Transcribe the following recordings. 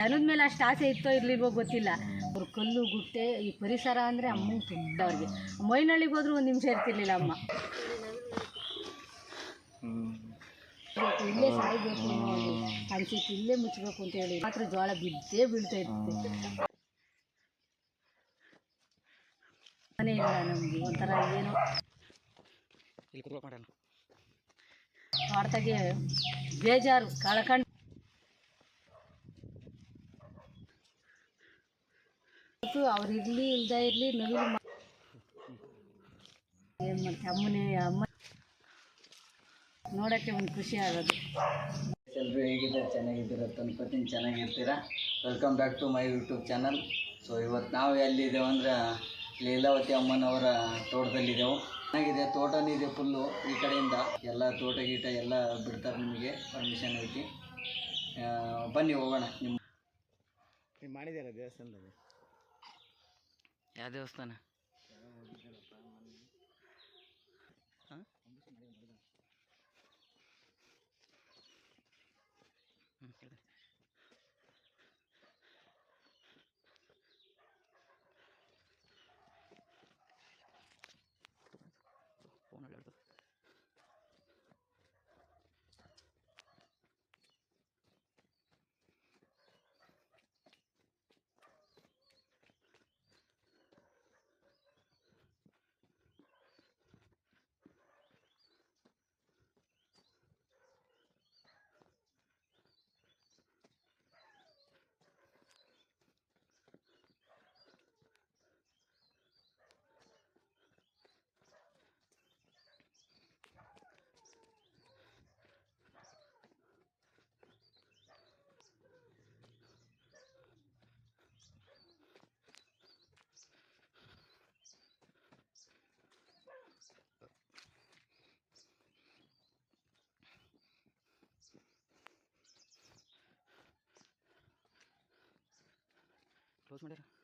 ಜನದ ಮೇಲೆ ಅಷ್ಟು ಆಸೆ ಇತ್ತೋ ಇರ್ಲಿಲ್ವೋ ಗೊತ್ತಿಲ್ಲ. ಅವ್ರ ಕಲ್ಲು ಗುಟ್ಟೆ ಈ ಪರಿಸರ ಅಂದರೆ ಅಮ್ಮಂಗೆ ತುಂಬ ಅವ್ರಿಗೆ. ಮೈನಳ್ಳಿಗೆ ಹೋದ್ರೂ ಒಂದು ನಿಮಿಷ ಇರ್ತಿರ್ಲಿಲ್ಲ ಅಮ್ಮ. ಇಲ್ಲೇ ಸಾಯ್ಬೇಕು ಅನ್ಸಿತ್ತು. ಇಲ್ಲೇ ಮುಚ್ಚಬೇಕು ಅಂತ ಹೇಳಿ ಮಾತ್ರ ಜೋಳ ಬಿದ್ದೇ ಬೀಳ್ತಾ ಇರ್ತದೆ ಮನೆ ಇಲ್ಲ ನಮಗೆ ಒಂಥರ ಏನೋ. ತೋಟದಾಗೆ ಬೇಜಾರು ಕಳ್ಕಂಡು. ಅವ್ರು ಇರಲಿ ಇಲ್ದೇ ಇರಲಿ ನವಿಲು ಮಾ ಏನು ಮಾಡ್ತೀವಿ ಅಮ್ಮನೇ ಅಮ್ಮ ನೋಡಕ್ಕೆ ಒಂದು ಖುಷಿ ಆಗೋದು. ಎಲ್ಲರೂ ಹೇಗಿದ್ದಾರೆ ಚೆನ್ನಾಗಿದ್ದೀರ ಅನ್ಕೋತೀನಿ ಚೆನ್ನಾಗಿರ್ತೀರಾ? Welcome back to my YouTube channel so ಇವತ್ತು ನಾವು ಎಲ್ಲಿದ್ದೇವೆ ಅಂದ್ರೆ ಲೀಲಾವತಿ ಅಮ್ಮನವರ ತೋಟದಲ್ಲಿದ್ದೆವು ಚೆನ್ನಾಗಿದೆ ತೋಟನೂ ಇದೆ ಫುಲ್ಲು ಈ ಕಡೆಯಿಂದ. ಎಲ್ಲ ತೋಟ ಗೀಟ ಎಲ್ಲ ಬಿಡ್ತಾರೆ ನಿಮಗೆ. ಪರ್ಮಿಷನ್ ಐತಿ. ಬನ್ನಿ ಹೋಗೋಣ. ನಿಮ್ಮ ಮಾಡಿದ್ದೀರ ದೇವಸ್ಥಾನದಲ್ಲಿ? ಯಾವ ದೇವಸ್ಥಾನ pues mira.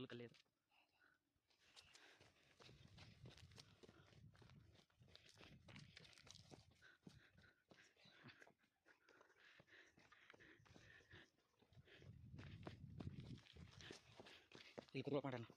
పులక లేదు. ఇప్పుడు పంటను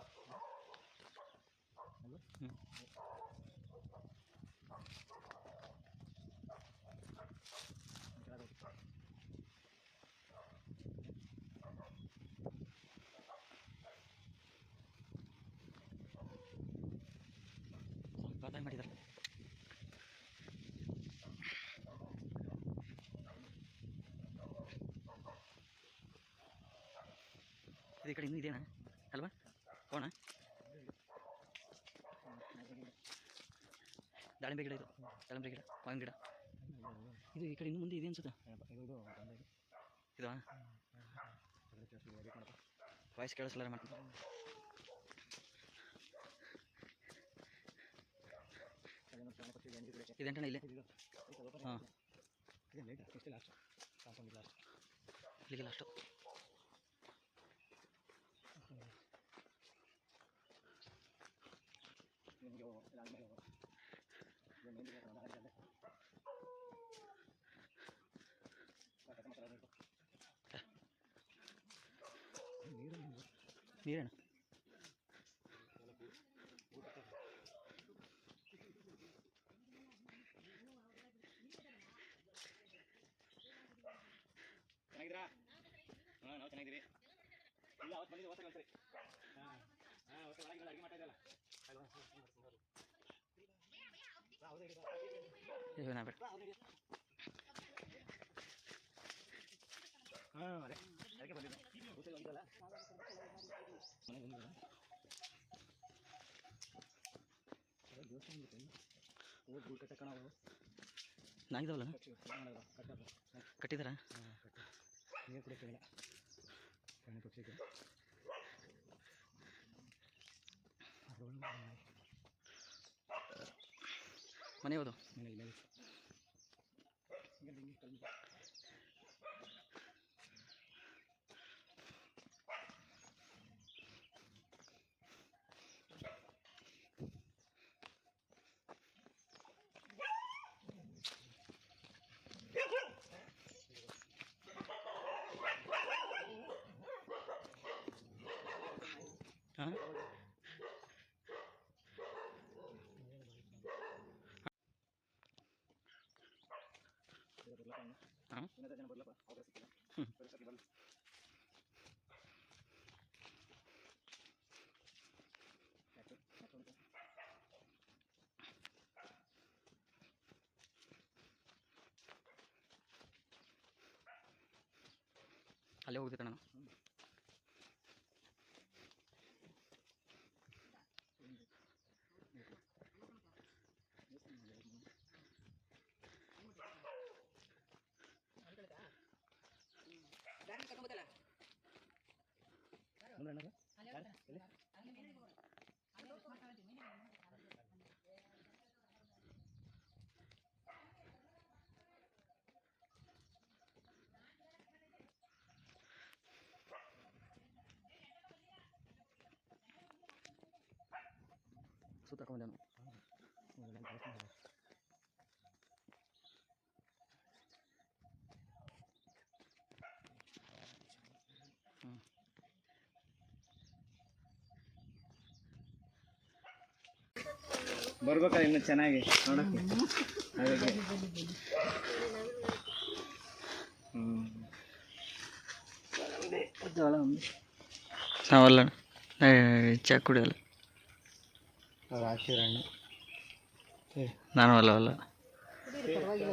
ಕುತ್ಕೊಳ್ಳೋ ಮಾಡೋಣ ಹ್ಞೂ ಬಾದಾಮಿ ಮಾಡಿದ್ದಾರೆ ಇದು ಈ ಕಡೆ ಇನ್ನೂ ಇದೆಯಾ ದಾಳಿಂಬೆ ಗಿಡ ಇದು. ದಾಳಿಂಬೆ ಗಿಡ, ಮಾವಿನ ಗಿಡ. ಇದು ಈ ಕಡೆ ಇನ್ನು ಮುಂದೆ ಇದೆ ಅನ್ಸುತ್ತೆ? ಇದು? ವಾಯ್ಸ್ ಕೇಳಿಸ್ಲಾರ ಮಾಡ್ತೀನಿ ಇದೆಂಟಣ ಇಲ್ಲೇ? ಹಾಂ. ಇಲ್ಲಿಗೆ ನೀರೇಣ ಚೆನ್ನಾಗಿದ್ದೀರಾ ಹಾಂ ನಾವು ಚೆನ್ನಾಗಿದ್ದೀವಿ ಇಲ್ಲ ಅವತ್ತು ಬಂದಿದ್ದು ಹೊಸ ಕಲ್ಸರಿ ಹಾಂ ಹಾಂ ಹೊಸ ಒಳಗೆ ಅಡುಗೆ ಮಾಡ್ತಾ ಇದ್ದಲ್ಲ ನಾಗಿದಾವಲ್ಲ ಕಟ್ಟಪ್ಪ ಕಟ್ಟಿದಾರಾ ನೀರು ಕುಡಿಯೋಕ್ಕಾಗಲ್ಲ ಪ್ರಾಣಿ ಪಕ್ಷಿಗೆ ಮನೆ ಯಾವುದು ಮನೆ ಇಲ್ಲ ಹಾಂ ಇನ್ನೊಂದು ಜನ ಬರ್ಲಪ್ಪ ಸಿಕ್ಕಿಲ್ಲ ಅಲ್ಲೇ ಹೋಗ್ತಿದ್ದೆ Sudah kemudian ಬರ್ಬೇಕಲ್ಲ ಇನ್ನು ಚೆನ್ನಾಗಿ ನೋಡಕ್ಕೆ ಹಾಗಾಗಿ ಹ್ಮ್ ನಾವಲ್ಲ ಚಾ ಕುಡಿಯಲ್ಲ ಅವ್ರು ಹಾಕಿರಣ್ಣ ನಾನು ಅಲ್ಲ ಅಲ್ಲ ಪರವಾಗಿಲ್ಲ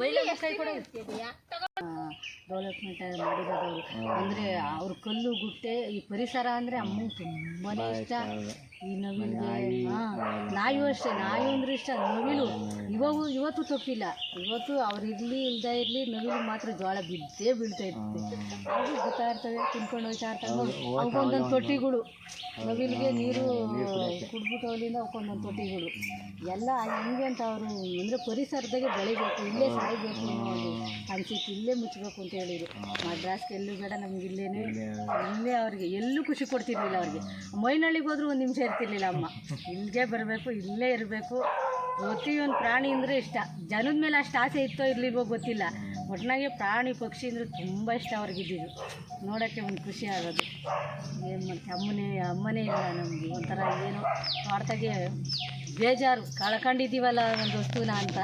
ಬೈಲ ಕೈ ಕೂಡ. ಡೆವಲಪ್ಮೆಂಟ್ ಮಾಡಿರೋದವರು ಅಂದರೆ ಅವ್ರ ಕಲ್ಲು ಗುಟ್ಟೆ ಈ ಪರಿಸರ ಅಂದರೆ ಅಮ್ಮಂಗೆ ತುಂಬಾನೇ ಇಷ್ಟ. ಈ ನವಿಲು ಹಾಂ ನಾಯಿ ಅಷ್ಟೇ ನಾಯಿ ಅಂದ್ರೆ ಇಷ್ಟ ನವಿಲು. ಇವಾಗ ಇವತ್ತು ತಪ್ಪಿಲ್ಲ. ಇವತ್ತು ಅವ್ರು ಇರಲಿ ಇಲ್ದ ಇರಲಿ ನವಿಲು ಮಾತ್ರ ಜೋಳ ಬಿದ್ದೇ ಬೀಳ್ತಾ ಇರ್ತದೆ. ಅದು ಗೊತ್ತಾ ಇರ್ತವೆ ತಿನ್ಕೊಂಡು ಹೋಗ್ತಾ ಇರ್ತವೆ ಅವಕ್ಕೊಂದೊಂದು ತೊಟ್ಟಿಗಳು. ನವಿಲಿಗೆ ನೀರು ಕುಡ್ಬಿಟ್ಟು ಅಲ್ಲಿಂದ ಅವಕ್ಕೊಂದೊಂದು ತೊಟ್ಟಿಗಳು. ಎಲ್ಲ ಹಂಗೆ ಅಂತ ಅವರು ಅಂದರೆ ಪರಿಸರದಾಗೆ ಬೆಳಿಬೇಕು. ಇಲ್ಲೇ ಸಾಯ್ಬೇಕು ಅನ್ನೋ ಒಂದು ಅನ್ಸಿತ್ತು. ಇಲ್ಲೇ ಮುಚ್ಚಬೇಕು ಅಂತ ಹೇಳಿದ್ರು. ಮದ್ರಾಸ್ಗೆ ಎಲ್ಲೂ ಬೇಡ ನಮ್ಗೆ ಇಲ್ಲೇನೆ. ಇಲ್ಲೇ ಅವ್ರಿಗೆ ಎಲ್ಲೂ ಖುಷಿ ಕೊಡ್ತಿರ್ಲಿಲ್ಲ ಅವ್ರಿಗೆ. ಮೈನಳ್ಳಿಗೆ ಹೋದ್ರೂ ಒಂದು ನಿಮಿಷ ಇರ್ತಿರ್ಲಿಲ್ಲ ಅಮ್ಮ. ಇಲ್ಲಿಗೆ ಬರಬೇಕು ಇಲ್ಲೇ ಇರಬೇಕು. ಪ್ರತಿಯೊಂದು ಪ್ರಾಣಿ ಅಂದರೆ ಇಷ್ಟ. ಜನದ ಮೇಲೆ ಅಷ್ಟು ಆಸೆ ಇತ್ತೋ ಇರ್ಲಿಲ್ವೋ ಗೊತ್ತಿಲ್ಲ. ಒಟ್ಟಿನಾಗೆ ಪ್ರಾಣಿ ಪಕ್ಷಿ ಅಂದರೆ ತುಂಬ ಇಷ್ಟ ಅವ್ರಿಗಿದ್ದಿದ್ದು ನೋಡೋಕ್ಕೆ ಒಂದು ಖುಷಿ ಆಗೋದು. ಏನು ಮಾಡ್ತೀವಿ ಅಮ್ಮನೇ ಅಮ್ಮನೇ ಇಲ್ಲ ನಮಗೆ. ಒಂಥರ ಏನು ಮಾಡ್ತಾಗೆ ಬೇಜಾರು. ಕಳ್ಕೊಂಡಿದ್ದೀವಲ್ಲ ಒಂದು ವಸ್ತುನ ಅಂತ.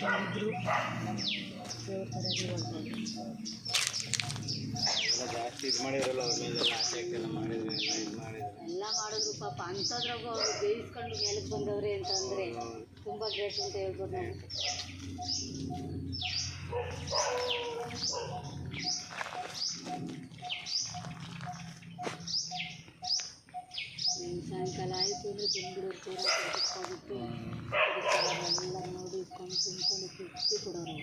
ದೇವ್ರಿಗೆ ಬಂದಿದ್ರು ದೇವ್ರ ಥರ ಜಾಸ್ತಿ ಇದು ಮಾಡಿದ್ರಲ್ಲ ಅವ್ರ ಮೇಲೆಲ್ಲ ಆಸೆ ಮಾಡಿದ್ರು ಎಲ್ಲ ಇದು ಮಾಡಿದ್ರು ಎಲ್ಲ ಮಾಡಿದ್ರು ಪಾಪ ಅಂಥದ್ರಾಗೂ ಅವರು ಬೇಯಿಸ್ಕೊಂಡು ಮೇಲಕ್ಕೆ ಬಂದವ್ರೆ ಅಂತಂದರೆ ತುಂಬ ಗ್ರೇಟ್ ಅಂತ ಹೇಳ್ಬೋದು ನಾವು. ಬಂದ್ಬಿಡೋರು ಎಲ್ಲ ನೋಡಿ ಕೊಂಡು ತಿನ್ಕೊಂಡು ತೃಪ್ತಿ ಕೊಡೋರು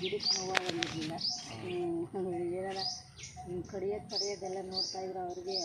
ಗಿಡಕ್ಕೆ ನೋವಾಗಿರಲಿಲ್ಲ ಏನಾರ ಕಡಿಯೋದು ನೋಡ್ತಾ ಇದ್ರು ಅವ್ರಿಗೆ